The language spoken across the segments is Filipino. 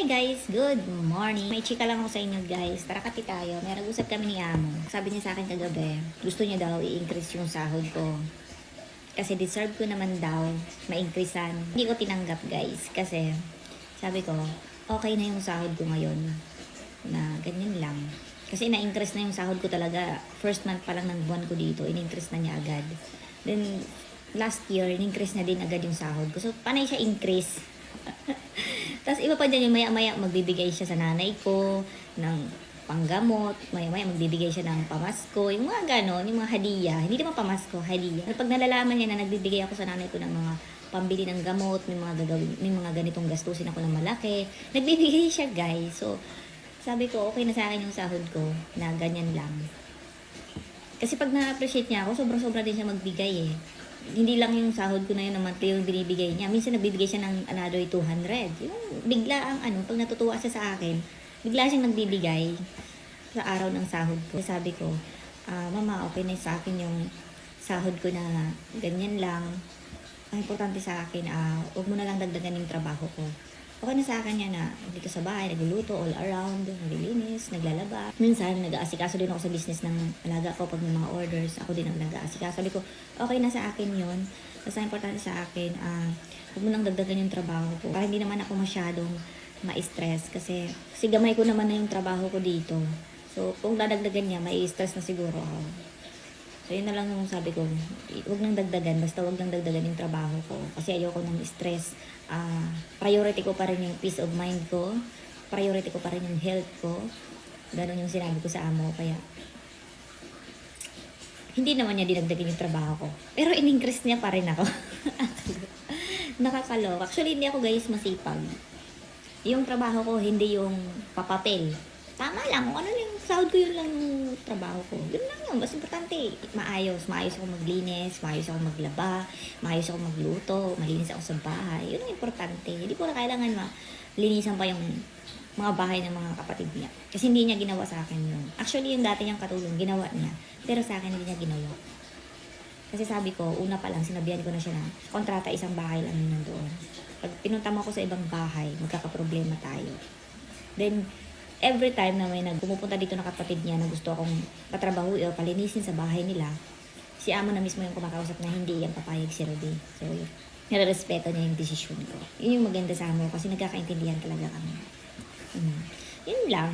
Hi guys, good morning. May chika lang ako sa inyo guys. Tara kati tayo. May nag-usap kami ni Amo. Sabi niya sa akin kagabi, gusto niya daw i-increase yung sahod ko. Kasi deserve ko naman daw ma-increasean. Hindi ko tinanggap guys. Kasi sabi ko, okay na yung sahod ko ngayon. Na ganyan lang. Kasi na-increase na yung sahod ko talaga. First month pa lang ng buwan ko dito, in-increase na niya agad. Then, last year, in-increase na din agad yung sahod ko. So, panay siya increase. Tapos iba pa dyan yung maya-maya magbibigay siya sa nanay ko ng panggamot, maya-maya magbibigay siya ng pamasko, yung mga ganon, yung mga hadiya. Hindi naman pamasko, hadiya. Pag nalalaman niya na nagbibigay ako sa nanay ko ng mga pambili ng gamot, may mga gagawin, may mga ganitong gastusin ako ng malaki. Nagbibigay siya, guys. So, sabi ko, okay na sa akin yung sahod ko na ganyan lang. Kasi pag na-appreciate niya ako, sobrang-sobra din siya magbigay eh. Hindi lang yung sahod ko na yun na monthly yung binibigay niya. Minsan nagbibigay siya ng another 200. Yung bigla ang ano, pag natutuwa siya sa akin, bigla siyang nagbibigay sa araw ng sahod ko. Sabi ko, ah, mama, okay na sa akin yung sahod ko na ganyan lang. Ang importante sa akin, ah, huwag mo na lang dagdagan yung trabaho ko. Okay na sa akin yan na dito sa bahay, nagluluto all around, naglilinis, naglalaba. Minsan, nag-aasikaso din ako sa business ng alaga ko pag may mga orders. Ako din ang nag-aasikaso. Sabi ko, okay na sa akin yon Basta importante sa akin, ah, huwag mo nang dagdagan yung trabaho ko. Para hindi naman ako masyadong ma-stress kasi, kasi gamay ko naman na yung trabaho ko dito. So, kung dadagdagan niya, mai-stress na siguro ako. So, yun na lang yung sabi ko, huwag nang dagdagan, basta huwag nang dagdagan yung trabaho ko. Kasi ayoko ng stress. Ah, priority ko pa rin yung peace of mind ko. Priority ko pa rin yung health ko. Ganon yung sinabi ko sa amo. Kaya, hindi naman niya dinagdagan yung trabaho ko. Pero in-increase niya pa rin ako. Nakakalok. Actually, hindi ako guys masipag. Yung trabaho ko, hindi yung papapel. Tama lang. Kung ano yung sahod ko, yun lang yung trabaho ko. Yun lang yun. Mas importante, maayos. Maayos ako maglinis, maayos ako maglaba, maayos ako magluto, malinis ako sa bahay. Yun ang importante. Hindi ko na kailangan malinisan pa yung mga bahay ng mga kapatid niya. Kasi hindi niya ginawa sa akin yun. Actually, yung dati niyang katulong, ginawa niya. Pero sa akin, hindi niya ginawa. Kasi sabi ko, una pa lang, sinabihan ko na siya na kontrata isang bahay lang yun nandoon. Pag pinunta mo ako sa ibang bahay, magkakaproblema tayo. Then, every time na may nagpumupunta dito na kapatid niya na gusto akong patrabaho o palinisin sa bahay nila, si amo na mismo yung kumakausap na hindi yan papayag si Ruby. So. Nare-respeto niya yung desisyon ko. Yun yung maganda sa amo kasi nagkakaintindihan talaga kami. Mm. Yun lang.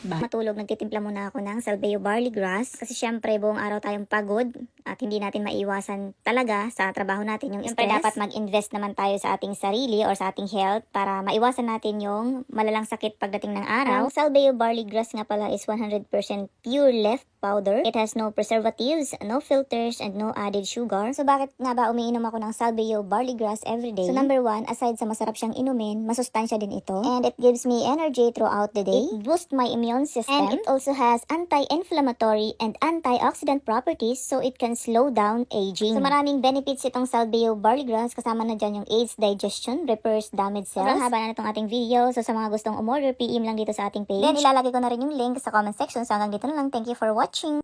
Bye. matulog, nagtitimpla muna ako ng Salveo Barley Grass. Kasi syempre, buong araw tayong pagod at hindi natin maiwasan talaga sa trabaho natin yung Siyempre, stress. dapat mag-invest naman tayo sa ating sarili or sa ating health para maiwasan natin yung malalang sakit pagdating ng araw. Ang Salveo Barley Grass nga pala is 100% pure leaf powder. It has no preservatives, no filters, and no added sugar. So bakit nga ba umiinom ako ng Salveo Barley Grass every day? So number one, aside sa masarap siyang inumin, masustansya din ito. And it gives me energy throughout the day. It boosts my immune system. And it also has anti-inflammatory and antioxidant properties so it can slow down aging. So maraming benefits itong Salveo Barley Grass. Kasama na dyan yung aids digestion, repairs damaged cells. Sobrang haba na itong ating video. So sa mga gustong umorder, PM lang dito sa ating page. Then ilalagay ko na rin yung link sa comment section. So hanggang dito na lang. Thank you for watching.